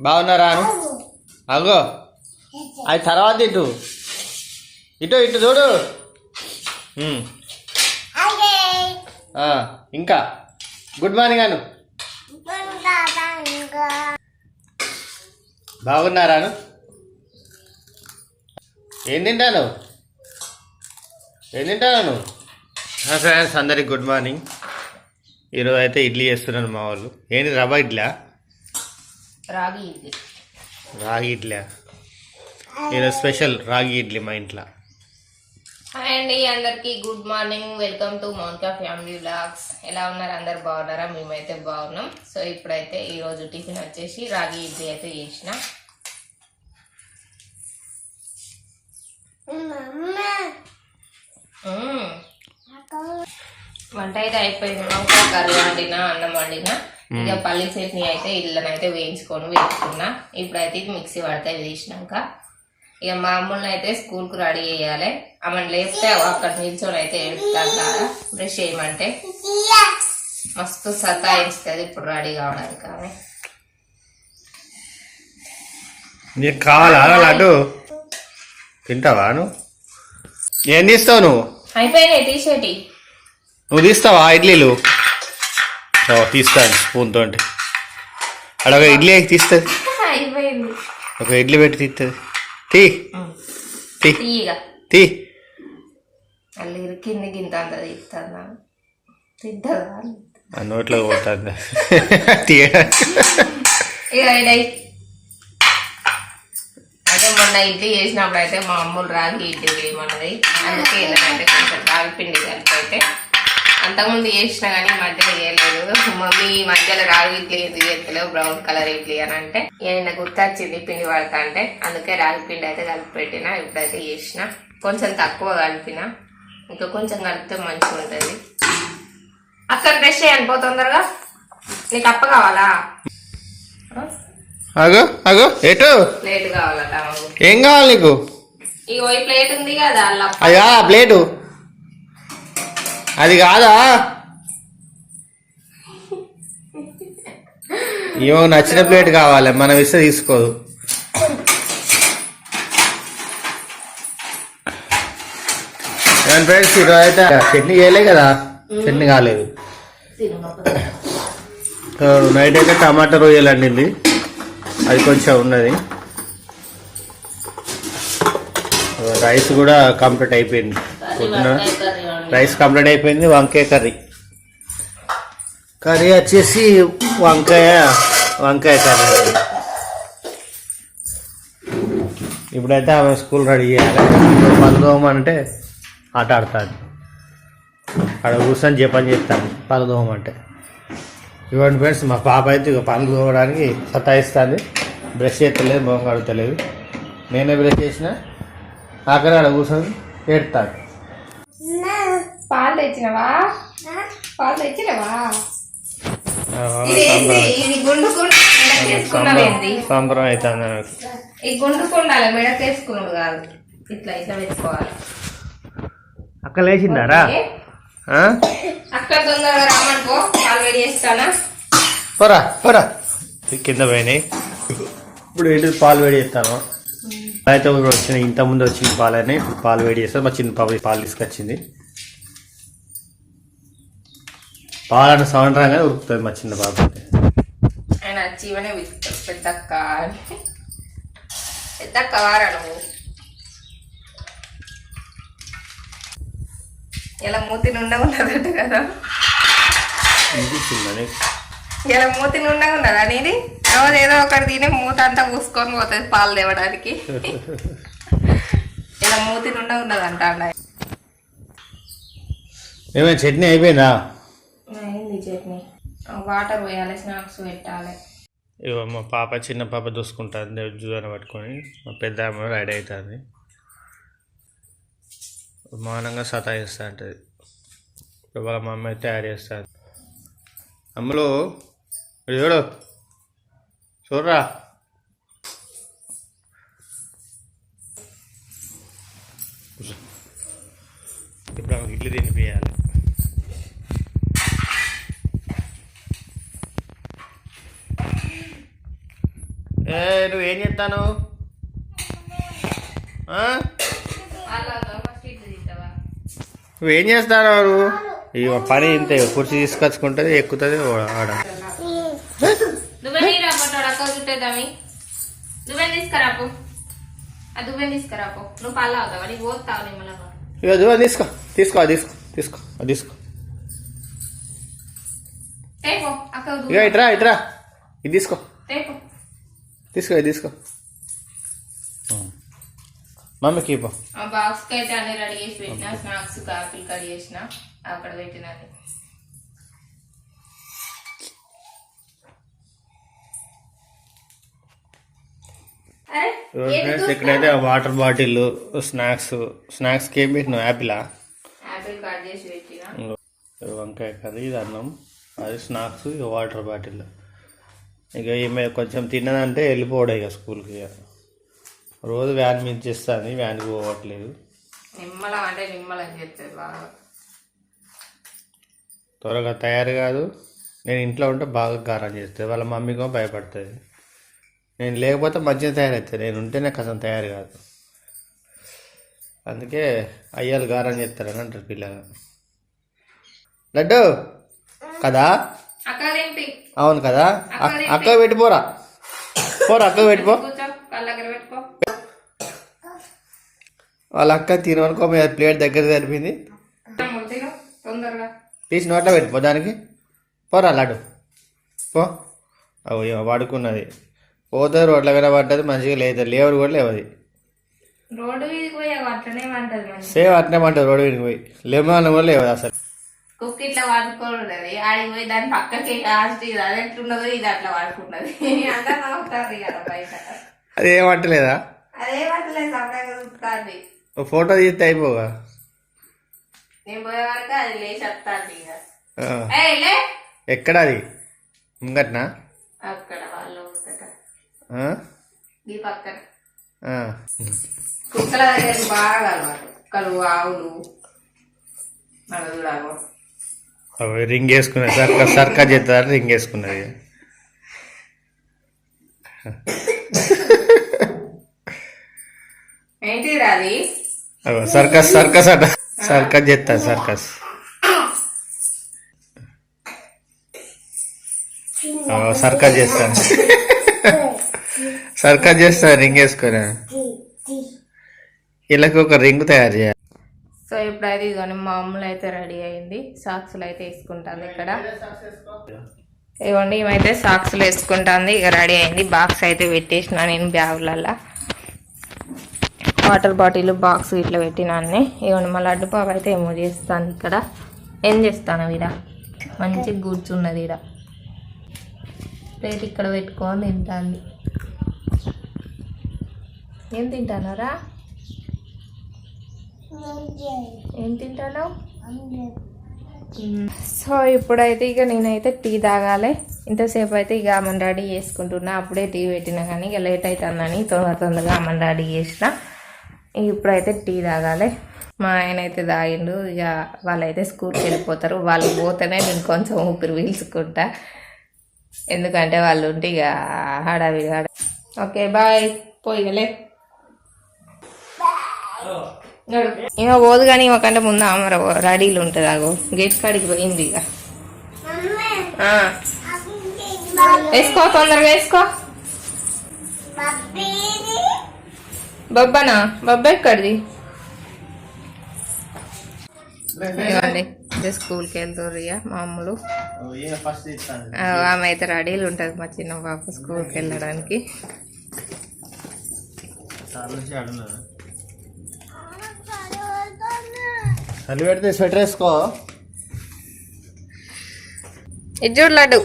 బాగున్నారా అను? అగో. అది తర్వాత ఇటు. ఇటు ఇటు చూడు. ఇంకా. గుడ్ మార్నింగ్ అను. బాగున్నారా ఏం తింటాను? ఏం తింటాను ఫ్రెండ్స్ అందరికి గుడ్ మార్నింగ్. ఈరోజు అయితే ఇడ్లీ చేస్తున్నాను మా వాళ్ళు. ఏంటి రవ్వ ఇడ్లా? రాగి ఇడ్లీ. రాగి ఇడ్లీ. ఈరోజు స్పెషల్ రాగి ఇడ్లీ మా ఇంట్లో. హాయ్ అండి అందరికి good morning. Welcome to Mounika family vlogs. ఎలా ఉన్నారు? అందరు బాగున్నారా? మేమైతే బాగున్నాం. సో ఇప్పుడైతే ఈ రోజు టిఫిన్ వచ్చేసి రాగి ఇడ్లీ అయితే చేసిన. వంట అయితే అయిపోయింది. కర్రీ వండినా అన్నం వండినా. ఇక పల్లి చట్నీ అయితే ఇళ్ళనైతే వేయించుకొని వేసుకున్నా. ఇప్పుడైతే ఇది మిక్సీ పడితే తీసినాక. ఇక మా అమ్ముల్ని అయితే స్కూల్కు రెడీ చేయాలి. ఆమెను లేపితే అక్కడ నిల్చొని అయితే కదా బ్రష్ చేయమంటే. మస్తు సతాయిస్తుంది ఇప్పుడు రెడీ కావడానికి ఆమె. నీకు కావాలా? లడ్డు? తింటావా నువ్వు? ఏం తీస్తావు నువ్వు? అయిపోయినాయి తీసేటి నువ్వు తీస్తావా ఇడ్లీలు? తీస్తాను స్పూన్ తోటి అక్కడ ఒక ఇడ్లీ తీస్తుంది ఒక ఇడ్లీ పెట్టి తీస్తుంది తీ. తీ. తీ. కింది గింత తీస్తాను? తింటదా? నోట్లో పోతుంది. అదే మొన్న ఇడ్లీ చేసినప్పుడు అయితే మా అమ్ములు రాగి ఇడ్లీ చేయమన్నది అందుకే ఇలాంటి కొంచెం రాగి పిండి కలిపి అయితే అంతకుముందు చేసినా కానీ ఈ మధ్యలో చేయలేదు. మమ్మీ ఈ మధ్యలో రాగి ఇడ్లీ ఎందుకు చేస్తలేవు? బ్రౌన్ కలర్ ఇడ్లీ అని అంటే ఏమైనా గుర్తొచ్చింది పిండి పడతా అంటే అందుకే రాగి పిండి అయితే కలిపి పెట్టిన ఇప్పుడైతే చేసిన. కొంచెం తక్కువ కలిపిన ఇంకా కొంచెం కలిపితే మంచిగా ఉంటుంది. అక్కడ బ్రష్ చేయను పో తొందరగా. నీకు అప్ప కావాలా? ఆ? అగో అగో ఎటు? ప్లేట్ కావాలట మాకు. ఏం కావాలి నీకు? ఇగో ఈ ప్లేట్ ఉంది కదా అయ్యా ప్లేటు అది కాదా? ఏమో నచ్చిన ప్లేట్ కావాలి మనం ఇస్తే తీసుకోదు. ఫ్రెండ్స్ ఈరోజు అయితే చట్నీ చేయలే కదా? చట్నీ కాలేదు. నైట్ అయితే టమాటా రొయ్యలు అండింది అది కొంచెం ఉన్నది. రైస్ కూడా కంప్లీట్ అయిపోయింది. పొద్దున రైస్ కంప్లీట్ అయిపోయింది వంకాయ కర్రీ. కర్రీ వచ్చేసి వంకాయ వంకాయ కర్రీ. ఇప్పుడైతే ఆమె స్కూల్ రెడీ చేయాలి. పలుదోమంటే ఆట ఆడుతుంది. అక్కడ కూర్చొని జపం చేస్తాను అంటే ఇవ్వండి ఫ్రెండ్స్ మా పాప అయితే ఇక పనులు తోమడానికి సతాయిస్తుంది. బ్రష్ చేస్తలేదు మొహం కడుగుతలేదు. నేనే బ్రష్ చేసిన ఆఖరి ఆడ కూర్చొని ఏడుతాడు పాలు తెచ్చినవా? పాలు తెచ్చినవా? ఆ, ఇదేంటి సంబరం. ఇది గుండు కుండ మెడకేసుకున్నావేంటి సంబరం. అవుతుంది నాకు. ఈ గుండు కుండాలి మెడకేసుకున్నాడు కాదు. ఇట్లా ఇట్లా పెట్టుకోవాలి. అక్క లేచిందారా? ఓకే? ఆ? అక్కడ తొందరగా రామనుకో పాలు వేడి చేస్తానా? పోరా పోరా. కింద పోయినాయి. ఇప్పుడు ఏంటి పాలు వేడి చేస్తాను. అయితే వచ్చిన ఇంత ముందు వచ్చిన పాలని పాలు వేడి చేస్తాను. మా చిన్న పాప పాలు తీసుకొచ్చింది. పాలన్న సౌండ్ రాగానే ఉరుకుతుంది మా చిన్న అయితే ఆయన పిలుస్తాడు పెద్దక్క పెద్దక్క వారా నువ్వు? ఇలా మూతి నుండా ఉన్నదట కదా. ఇలా మూతి నుండా ఉన్నదా నీది? రోజు ఏదో ఒకటి తిని మూత అంతా పూసుకొని పోతుంది పాలు తేవడానికి. ఇలా మూతి నుండా ఉన్నదంట ఏమైనా చట్నీ అయిపోయిందా? అయింది చట్నీ. వాటర్ పోయాలి స్నాక్స్ పెట్టాలి. ఇగో మా పాప చిన్న పాప చూసుకుంటుంది జూదాన్ని పట్టుకొని. మా పెద్ద ఆమె రెడీ అవుతుంది మౌనంగా సతాయిస్తూ ఉంటుంది వాళ్ళ మా అమ్మాయి తయారు చేస్తారు అమ్మలో చూడు. చూడరా. ఇప్పుడు ఇడ్లీ తినిపించాలి నువ్వు ఏం తింటావా నువ్వేం చేస్తాను నువ్వు ఇక పని ఇంతే కుర్చీ తీసుకొచ్చుకుంటుంది ఎక్కుతుంది ఆడ. దువ్వెని తీసుకో తీసుకో అది తీసుకో తీసుకో. అది తీసుకో తేపో అక్క ఇక ఇట్రా ఇట్రా ఇది తీసుకో. తీసుకో తీసుకో. మమ్మీకి ఇవ్వ. ఆ బాక్స్కి అయితే అన్ని రెడీ చేసి పెట్టిన స్నాక్స్ కట్ చేసిన అక్కడ ఫ్రెండ్స్? ఇక్కడైతే వాటర్ బాటిల్ స్నాక్స్ స్నాక్స్కి ఏం పెట్టినావు? యాపిలా? ఆపిల్ కట్ చేసి పెట్టిన. వంకాయ కర్రీ ఇది అన్నం అది స్నాక్స్ వాటర్ బాటిల్. ఇక ఈమె కొంచెం తిన్నదంటే వెళ్ళిపోవడం ఇక స్కూల్కి రోజు వ్యాన్ మీద చేస్తాను వ్యాన్కి పోవట్లేదు. నిమ్మలం అంటే నిమ్మలం చెప్తుంది బాగా. త్వరగా తయారు కాదు. నేను ఇంట్లో ఉంటే బాగా గారం చేస్తుంది వాళ్ళ మమ్మీకో భయపడుతుంది. నేను లేకపోతే మంచిగా తయారవుతుంది నేను ఉంటేనే కసం తయారు కాదు. అందుకే అయ్యాలు గారం చేస్తారని అంటారు పిల్లలు. లడ్డు కదా? అవును కదా? అక్- అక్క పెట్టిపోరా పోరా. అక్క పెట్టిపో వాళ్ళ అక్క తిననుకో ప్లేట్ దగ్గర సరిపోయింది తీసి నోట్లో పెట్టిపో దానికి. పోరా లడ్డు. పో. అవు పడుకున్నది. పోతే రోడ్ల మీద పడ్డది మంచిగా లేదు లేవరు కూడా లేవది. రోడ్డు మీదకి పోయి అవి అట్లనే అట్నే పడ్డది రోడ్డు మీదకి పోయి. లేమని కూడా లేవదు అసలు. కుక్క ఇట్లా వాడుకోలేదు ఆడికి పోయి దాని పక్కకి లాస్ట్ ఇది? అది ఎట్లున్నదో ఇది అట్లా వాడుకున్నది అందరూ నవ్వుతారు కదా బయట. అది ఏం పట్టలేదా? అదే పట్టలేదు సపరేట్గా చూస్తుంది. ఓ ఫోటో తీస్తే అయిపోగా నేను పోయే వరకు అది లేచి వస్తాను ఇక ఆ. ఏయ్, లే. ఎక్కడ అది? ముంగట్నా? అక్కడ వాళ్ళు? ఈ పక్కన. ఆ. కుక్కల దగ్గర బాగా అలవాటు కుక్కలు ఆవులు. చూడాలి అవి రింగ్ వేసుకున్నది సర్కా సర్కా చేస్తారు రింగ్ వేసుకున్నది సర్కస్ సర్కస్ అట. సర్కస్ చేస్తారు సర్కస్. సర్కస్ చేస్తాను. సర్కస్ చేస్తారు రింగ్ వేసుకొని. వీళ్ళకి ఒక రింగ్ తయారు చేయాలి. సో ఇప్పుడు అయితే ఇదిగోండి మా అమ్ములు అయితే రెడీ అయింది. సాక్స్లు అయితే వేసుకుంటాను ఇక్కడ. ఇవ్వండి ఏమైతే సాక్స్లు వేసుకుంటుంది. ఇక రెడీ అయింది. బాక్స్ అయితే పెట్టేసిన నేను బ్యాగులల్లో. వాటర్ బాటిల్ బాక్స్ ఇట్లా పెట్టినాన్ని ఇవ్వండి మా లడ్డు పాప అయితే ఏమో చేస్తాను ఇక్కడ. ఏం చేస్తాను ఇడ? మంచిగా కూర్చున్నది ఇడ. ప్లేట్ ఇక్కడ పెట్టుకొని తింటాను ఏం తింటానారా? ఏం తింటాను సో ఇప్పుడైతే ఇక నేనైతే టీ తాగాలి. ఇంతసేపు అయితే ఇక అమ్మని రెడీ చేసుకుంటున్నా. అప్పుడే టీ పెట్టినా కానీ ఇక లేట్ అవుతుందని తొందర తొందరగా అమ్మని రెడీ చేసిన. ఇప్పుడైతే టీ తాగాలి. మా ఆయన అయితే తాగిండు. ఇక వాళ్ళైతే స్కూల్కి వెళ్ళిపోతారు. వాళ్ళు పోతేనే నేను కొంచెం ఊపిరి పీల్చుకుంటా. ఎందుకంటే వాళ్ళు ఉంటే ఇక హడావిడి హడా ఓకే బాయ్. పోయిలే ఈమె పోదు కానీ ఈమె కంటే ముందు ఆమె రెడీలు ఉంటుంది అగో గేట్ కాడికి పోయింది ఇక. ఆ. వేసుకో తొందరగా వేసుకో. బొబ్బనా? బొబ్బ ఎక్కడిది? ఇవ్వండి స్కూల్కి వెళ్తారు ఇక మామూలు ఆమె అయితే రెడీలు ఉంటుంది మా చిన్న పాప స్కూల్కి వెళ్ళడానికి. చలి పెడితే స్వెటర్ వేసుకో. ఇది చూడు లడ్డు.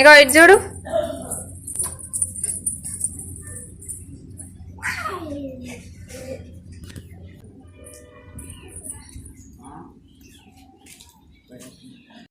ఇగో ఇది చూడు.